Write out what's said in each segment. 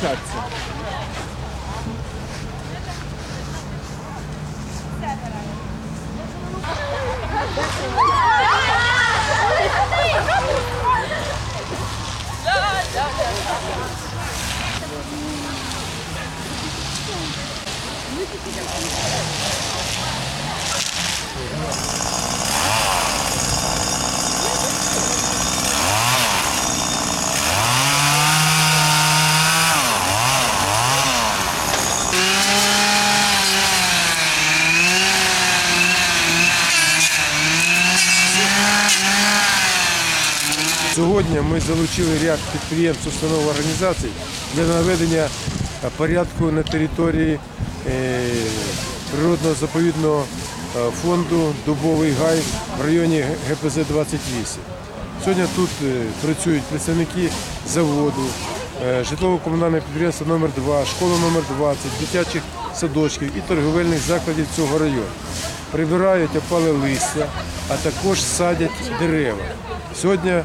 Чаться. Thank you. Сьогодні ми залучили ряд підприємств, установ організацій для наведення порядку на території е, природного заповідного е, фонду Дубовий гай в районі ГПЗ 28. Сьогодні тут е, працюють представники заводу, житлово-комунальне підприємство номер 2 школа номер 20 дитячих садочків і торговельних закладів цього району. Прибирають опале листя, а також садять дерева. Сьогодні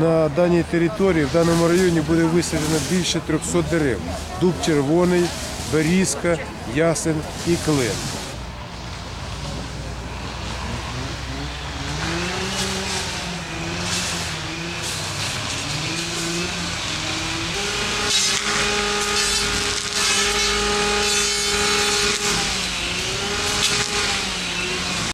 на даній території, в даному районі буде висаджено більше 300 дерев. Дуб червоний, берізка, ясен і клен.